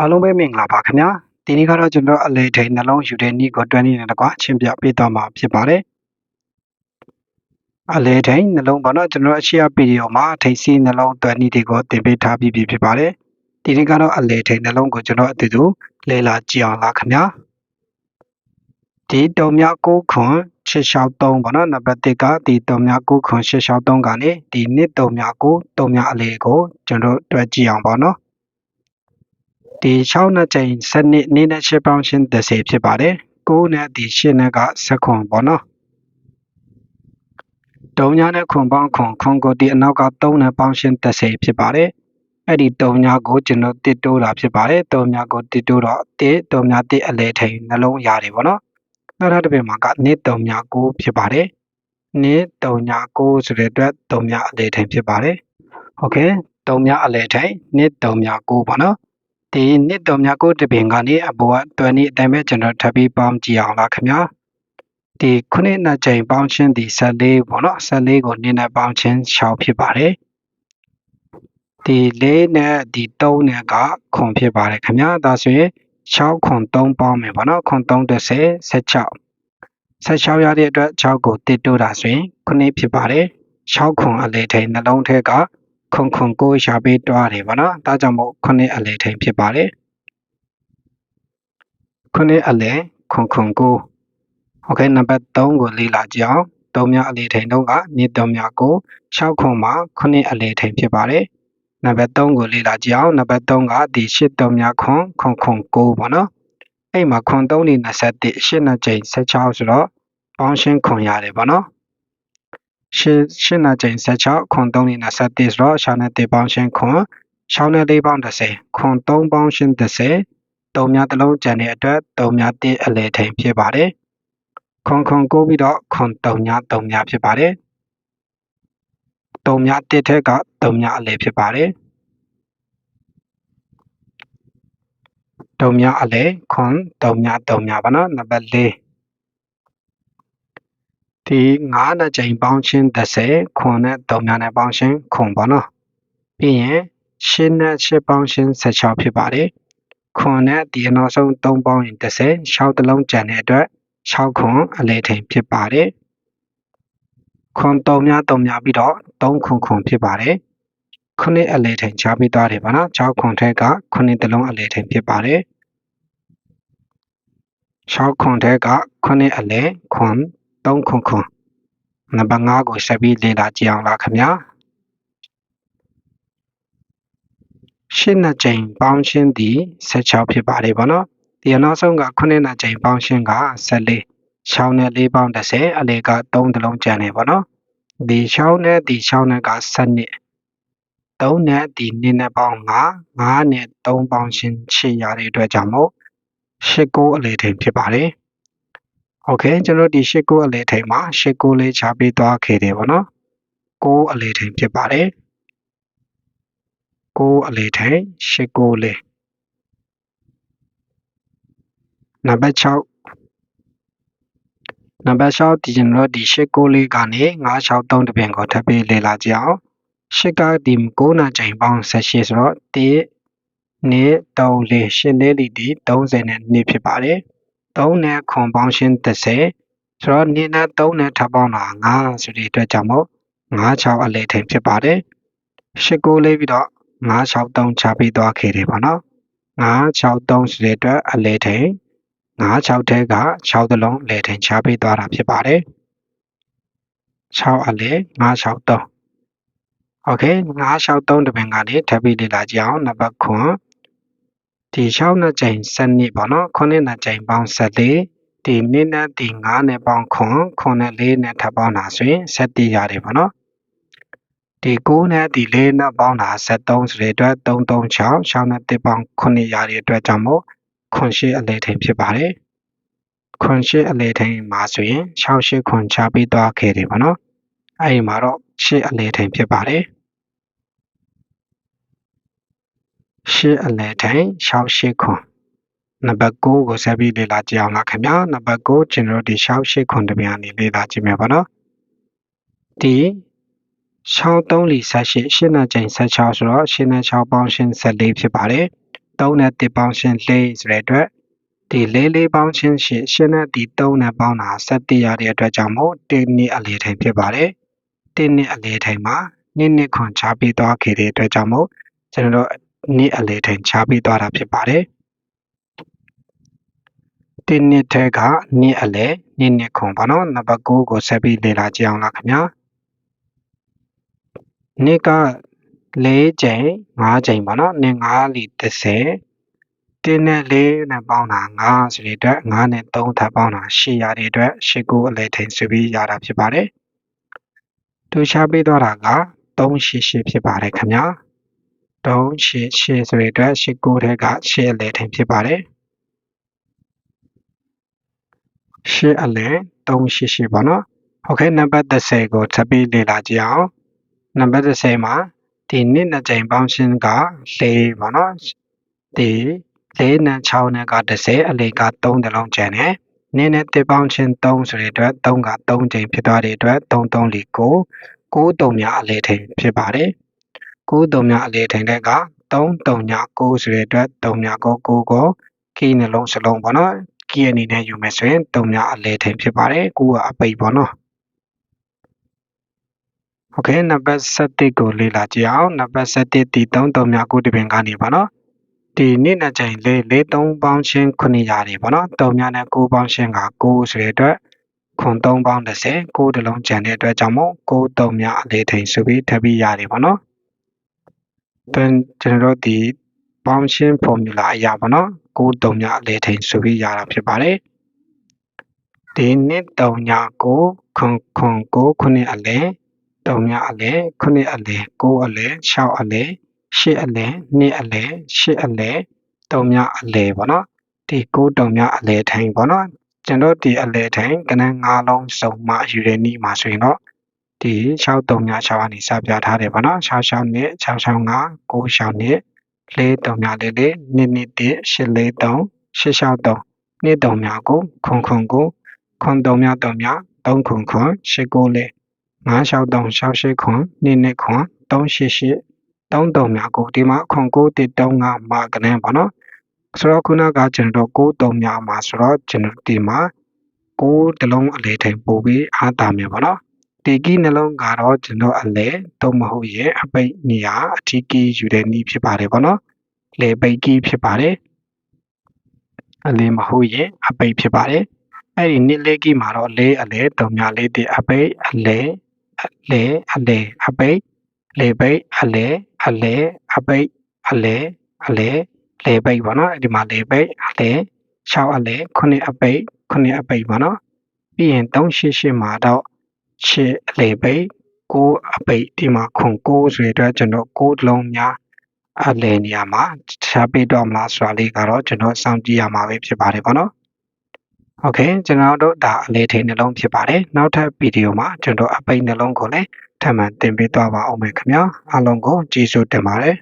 အားလုံးပဲမင်္ဂလာပါခင်ဗျာဒီနေ့ကတော့ကျွန်တော်အလေထိန်နှလုံးယူတဲ့နေ့ကိုတွန်းနေတယ်ကွာအချင်းပြပေးသွားမှာဖြစ်ပါတယ်အလေထိန်နှလုံးပေါ့နော်ကျွန်တော်အရှိအဗီဒီယိုမှာထိတ်စီနှလုံးတွန်းနေ့တွေကိုတင်ပေးထားပြီးပြီဖြစ်ပါတယ်ဒီနေ့ကတော့အလေထိန်နှလုံးကိုကျွန်တော်အတူတူလဲလာကြည့်အောင်လားခင်ဗျာဒီတုံမြကိုခွန်663ပေါ့နော်နံပါတ်1ကဒီတုံမြကိုခွန်663ကနေဒီနှစ်တုံမြကိုတုံမြအလေကိုကျွန်တော်တွက်ကြည့်အောင်ပေါ့နော် ဒီ6နှစ်ချိန်စနစ်နေ့နဲ့ရှစ်ပေါင်းရှင်း30ဖြစ်ပါတယ်9နဲ့ဒီ8နဲ့က7ခွန်ပေါ့နော်တုံညာနဲ့ခွန်ပေါင်းခွန်ခွန်ကိုဒီအနောက်က3နဲ့ပေါင်းရှင်း30ဖြစ်ပါတယ်အဲ့ဒီတုံညာကိုကျွန်တော်တစ်တိုးတာဖြစ်ပါတယ်တုံညာကိုတစ်တိုးတော့တစ်တုံညာတစ်အလဲထိန်နှလုံးရတယ်ပေါ့နော်နောက်တစ်ပြင်မှာကနေ့တုံညာကိုဖြစ်ပါတယ်နေ့တုံညာကိုဆိုတဲ့အတွက်တုံညာအလဲထိန်ဖြစ်ပါတယ်โอเคတုံညာအလဲထိန်နေ့တုံညာကိုပေါ့နော် ဒီနှစ်တော်များကိုတပင်ကနေအပေါ်ကတွယ်နေအတိုင်းပဲကျွန်တော်ထပ်ပြီးပေါင်းကြည့်အောင်လားခင်ဗျာဒီခုနှစ်နှစ်ချိန်ပေါင်းချင်းဒီ14ပေါ့နော်14ကိုနှစ်နဲ့ပေါင်းချင်း6ဖြစ်ပါတယ်ဒီ4နဲ့ဒီ3နဲ့ကခွန်ဖြစ်ပါတယ်ခင်ဗျာဒါဆိုရင်6ခွန်3ပေါင်းမယ်ပေါ့နော်ခွန်3 30 16 16ရတဲ့အတွက်6ကိုတစ်တိုးတာဆိုရင်ခုနှစ်ဖြစ်ပါတယ်6ခွန်အလေထိန်နှလုံးထဲက ခွန်ခွန်ကိုရှာပေးတွားတယ်ဗောနော်ဒါကြောင့်မို့ခုနှစ်အလဲထိန်ဖြစ်ပါတယ်ခုနှစ်အလဲခွန်ခွန်ကိုโอเคနံပါတ်3ကိုလေ့လာကြအောင်3မြအလဲထိန်တော့ကနှစ်3မြကို6ခွန်မှာခုနှစ်အလဲထိန်ဖြစ်ပါတယ်နံပါတ်3ကိုလေ့လာကြအောင်နံပါတ်3ကဒီ8 3မြခွန်ခွန်ခွန်ကိုဗောနော်အဲ့မှာခွန်3နေ21 8နှစ်ချိန်16ဆိုတော့ပေါင်းရှင်းခွန်ရတယ်ဗောနော် ရှင်းရှင်းနာချိန်16ခွန်3နဲ့21ဆိုတော့ရှောင်းနဲ့တေပေါင်းရှင်းခွန်ရှောင်းနဲ့4ပေါင်း30ခွန်3ပေါင်းရှင်း30တုံများတစ်လုံးကျန်တဲ့အတွက်တုံများ1အလဲထိန်ဖြစ်ပါတယ်ခွန်ခွန်ကိုပြီးတော့ခွန်တုံများတုံများဖြစ်ပါတယ်တုံများ1ထက်ကတုံများအလဲဖြစ်ပါတယ်တုံများအလဲခွန်တုံများတုံများပါနော်နံပါတ်4 ဒီ9နဲ့ချိန်ပေါင်းချင်း30ခွန်နဲ့3များနဲ့ပေါင်းချင်းခွန်ပေါ့နော်ပြီးရင်8နဲ့8ပေါင်းချင်း16ဖြစ်ပါတယ်ခွန်နဲ့ဒီအနောက်ဆုံး3ပေါင်းရင်30 6တလုံးကျန်တဲ့အတွက်6ခွန်အလဲထိန်ဖြစ်ပါတယ်ခွန်3များ3များပြီးတော့3ခွန်ခွန်ဖြစ်ပါတယ်ခုနှစ်အလဲထိန်ချပြီးသွားတယ်ပါနော်6ခွန်ထက်ကခုနှစ်တလုံးအလဲထိန်ဖြစ်ပါတယ်6ခွန်ထက်ကခုနှစ်အလဲခွန် 3ခွန်ခွန်နံပါတ်5ကိုဆက်ပြီးလေ့လာကြည့်အောင်လားခင်ဗျာရှင်းနှစ်ကြိမ်ပေါင်းရှင်းသည်16ဖြစ်ပါတယ်ဗောနော်ဒီအနောက်ဆုံးက9နှစ်ကြိမ်ပေါင်းရှင်းက14 6နဲ့4ပေါင်း30အလေက3တလုံးကျန်နေဗောနော်ဒီ6နဲ့ဒီ6နဲ့က7 3နဲ့ဒီ2နဲ့ပေါင်း5 5နဲ့3ပေါင်းရှင်း8ရတဲ့အတွက်ကြောင့်မို့8 9အလေထိန်ဖြစ်ပါတယ် โอเคကျွန်တော်ဒီရှစ်ကိုအလေထိန်မှာရှစ်ကိုလေးချပေးသွားခဲ့တယ်ဗောနော်ကိုအလေထိန်ဖြစ်ပါတယ်ကိုအလေထိန်ရှစ်ကိုလေးနံပါတ်6နံပါတ်6ဒီကျွန်တော်ဒီရှစ်ကိုလေးကနေ963တပြင်ကိုထပ်ပြီးလေ့လာကြအောင်ရှစ်ကဒီ9နာချိန်ပေါင်း18ဆိုတော့1 2 3 4 8လေးလီဒီ30နဲ့2ဖြစ်ပါတယ် 3နဲ့ခွန်ပေါင်းရှင်း30ဆိုတော့2နဲ့3နဲ့ထပ်ပေါင်းတာ9ဆိုတဲ့အတွက်ကြောင့်မို့96အလဲထိန်ဖြစ်ပါတယ်8ကိုလေးပြီးတော့963ချပေးသွားခဲ့တယ်ပေါ့နော်963ဆိုတဲ့အတွက်အလဲထိန်96ထဲက6သလုံးလဲထိန်ချပေးသွားတာဖြစ်ပါတယ်6အလဲ963 okay 963တပင်ကနေထပ်ပြီးလေ့လာကြအောင်နံပါတ်9 ဒီ6နှစ်ကြိမ်7နှစ်ပေါ့နော်9နှစ်ကြိမ်ပေါင်း14ဒီနှစ်နဲ့ဒီ9နဲ့ပေါင်းခွန်ခွန်နဲ့4နဲ့ထပ်ပေါင်းတာဆိုရင်7ရတယ်ပေါ့နော်ဒီ9နဲ့ဒီ4နဲ့ပေါင်းတာ73ဆိုတဲ့အတွက်336 6နဲ့1ပေါင်း9ရတဲ့အတွက်ကြောင့်မို့ခွန်ရှိအလဲထိန်ဖြစ်ပါတယ်ခွန်ရှိအလဲထိန်မှာဆိုရင်68ခွန်ချပေးသွားခဲ့တယ်ပေါ့နော်အဲဒီမှာတော့ရှစ်အလဲထိန်ဖြစ်ပါတယ် ရှစ်အလဲထိန်68ခွန်နံပါတ်9ကိုဆက်ပြီးလေ့လာကြည့်အောင်လားခင်ဗျာနံပါတ်9ကျွန်တော်ဒီ68ခွန်တပြန်နေလေ့လာကြည့်မယ်ပေါ့နော်ဒီ6 3လီ18ရှင်းနာချိန်16ဆိုတော့ရှင်းနဲ့6ပေါင်းရှင်း14ဖြစ်ပါတယ်3နဲ့1ပေါင်းရှင်း4ဆိုတဲ့အတွက်ဒီ4 4ပေါင်းရှင်းရှင်းရှင်းနဲ့ဒီ3နဲ့ပေါင်းတာ7ရတဲ့အတွက်ကြောင့်မို့1နှစ်အလေထိန်ဖြစ်ပါတယ်1နှစ်အလေထိန်မှာနှစ်နှစ်ခွန်ချပေးသွားခဲ့တဲ့အတွက်ကြောင့်မို့ကျွန်တော်တို့ နှစ်အလေထိန်ချပေးသွားတာဖြစ်ပါတယ်1နှစ်ထဲကနှစ်အလေနှစ်နှစ်ခွန်ပေါ့နော်နံပါတ်9ကိုဆက်ပြီးလေ့လာကြည့်အောင်လားခင်ဗျာနှစ်က၄ချိန်၅ချိန်ပေါ့နော်နှစ်5လီ30တင်းနဲ့၄နဲ့ပေါင်းတာ9ဆိုတဲ့အတွက်9နဲ့3ထပ်ပေါင်းတာ8ရတဲ့အတွက်8ကိုအလဲထိန်ဆိုပြီးရတာဖြစ်ပါတယ်။သူရှားပေးသွားတာက388ဖြစ်ပါတယ်ခင်ဗျာ။ 388ဆိုတဲ့အတွက်8ကိုထဲက8အလဲထိန်ဖြစ်ပါတယ်။8အလဲ388ပေါ့နော်။ဟုတ်ကဲ့နံပါတ်30ကိုထပ်ပြီးလေ့လာကြည့်အောင်။နံပါတ်30မှာဒီနှစ်နှစ်ကြိမ်ပေါင်းရှင်းက၄ပေါ့နော်ဒီ၄နဲ့6နဲ့က30အလေက3တလုံးကျန်တယ်နင်းနဲ့တစ်ပေါင်းချင်း3ဆိုတဲ့အတွက်3က3ကြိမ်ဖြစ်သွားတဲ့အတွက်3 3 4 9 9တုံများအလေထိန်ဖြစ်ပါတယ် 9တုံများအလေထိန်တဲ့က3တုံညာ9ဆိုတဲ့အတွက်3ညာ9 9ကိုကီးနှလုံးစလုံးပေါ့နော်ကီးအနေနဲ့ယူမယ်ဆိုရင်3များအလေထိန်ဖြစ်ပါတယ်9ကအပိတ်ပေါ့နော်โอเคနံပါတ်7ကိုလေ့လာကြည့်အောင်နံပါတ်7ဒီ3တုံများ9တပင်ကနေပါနော်ဒီနေ့နှစ်ချိန်လေးလေး3ပေါင်းချင်း900ရာတွေပေါ့နော်3များနဲ့9ပေါင်းချင်းက9ဆိုတဲ့အတွက်ခွန်3ပေါင်း30 9တလုံးကျန်တဲ့အတွက်ကြောင့်မို့9 3များအလေးထိန်ဆိုပြီးထပ်ပြီးရတယ်ပေါ့နော် then ကျွန်တော်တို့ဒီပေါင်းချင်း formula အရာပေါ့နော်9 3များအလေးထိန်ဆိုပြီးရတာဖြစ်ပါတယ်ဒီနှစ်3ည9ခွန်ခွန်9ခုနှစ်အလဲ3ညအလဲခုနှစ်အလဲ9အလဲ6အလဲရှစ်အလဲနှစ်အလဲရှစ်အလဲတုံမြအလဲပေါ့နော်ဒီကိုးတုံမြအလဲထိုင်ပေါ့နော်ကျွန်တော်ဒီအလဲထိုင်ကနန်း၅လုံးစုံမှယူရနီးမှာဆိုရင်တော့ ဒီ6တုံမြ6ကနေစပြထားတယ်ပေါ့နော်6 6နဲ့6 6 5 9 6နဲ့လေးတုံမြလေးလေးနှစ်နှစ်တ8လေး3 8 6 3နှစ်တုံမြကိုခွန်ခွန်ကိုခွန်တုံမြတုံမြ3ခွန်ခွန်8 9လေး9 6 3 6 8ခွန်နှစ်နှစ်ခွန်3 8 8တုံးတုံများကိုဒီမှာခွန်ကိုတစ်တုံးကမာကနေပေါ့နော်ဆိုတော့ခုနကကျွန်တော်ကိုတုံများမှာဆိုတော့ကျွန်တော်ဒီမှာကိုတလုံးအလေထိန်ပို့ပြီးအားတာမယ်ပေါ့နော် ဒီကီနှလုံးကတော့ကျွန်တော်အလဲတော့မဟုတ်ရဲ့အပိတ်နေရာအထီးကီယူတဲ့နည်းဖြစ်ပါတယ်ပေါ့နော်လေပိတ်ကီဖြစ်ပါတယ်အလဲမဟုတ်ရဲ့အပိတ်ဖြစ်ပါတယ်အဲ့ဒီနစ်လေးကီမှာတော့လေးအလဲတုံများလေးတဲ့အပိတ်အလဲအလဲအလဲအပိတ်လေပိတ်အလဲအလဲအပိတ်အလဲအလဲလေပိတ်ပေါ့နော်ဒီမှာလေပိတ်အလဲ6အလဲ9အပိတ်9အပိတ်ပေါ့နော်ပြီးရင်388မှာတော့ 6အလဲပိတ်9အပိတ်ဒီမှာခွန်9ဆိုတဲ့အတွက်ကျွန်တော်9လုံးများအလဲနေရာမှာရှားပေးတော့မလားဆိုတာလေးကတော့ကျွန်တော်စောင့်ကြည့်ရမှာပဲဖြစ်ပါတယ်ပေါ့နော်โอเคကျွန်တော်တို့ဒါအလဲထိန်နှလုံးဖြစ်ပါတယ်နောက်ထပ်ဗီဒီယိုမှာကျွန်တော်အပိတ်နှလုံးကိုလည်းထပ်မံသင်ပေးသွားပါအောင်မယ်ခင်ဗျာအားလုံးကိုကျေးဇူးတင်ပါတယ်